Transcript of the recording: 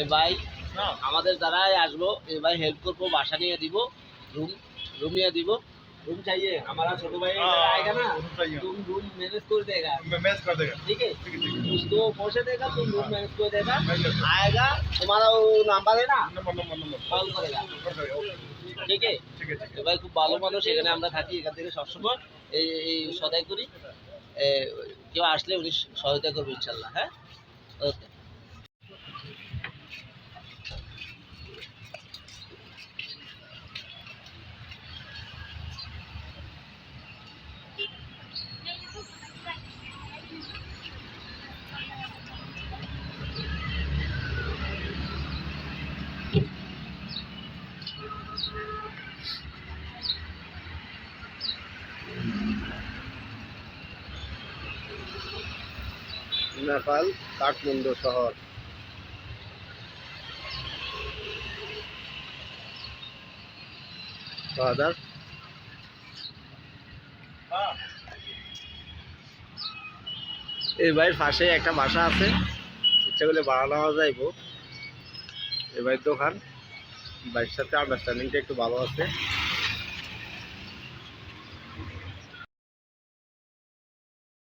এ ভাই আমাদের দ্বারাই আসব। এ ভাই হেল্প করব বাসা নিয়ে দিব রুম রুম নিয়ে দিব। রুম चाहिए আমার छोटू भाई आएगा ना तुम रूम मैनेज कर देगा मैनेज कर देगा ठीक है उसको पहुँचे देगा तुम रूम मैनेज कर देगा নাম্বার तुम्हारा वो नंबर ভাই খুব ভালো মানুষ এখানে আমরা থাকি এখান থেকে সবসময়। এই এই সদাই করি। কেউ আসলে উনি সহায়তা করবে ইনশাল্লাহ হ্যাঁ? ওকে নেপাল, কাঠমান্ডু শহর। এই বাড়ির পাশে একটা বাসা আছে। ইচ্ছা করলে ভাড়া নেওয়া যাইব। এই বাড়ির দোকান। বাড়ির সাথে আন্ডারস্ট্যান্ডিংটা একটু ভালো আছে।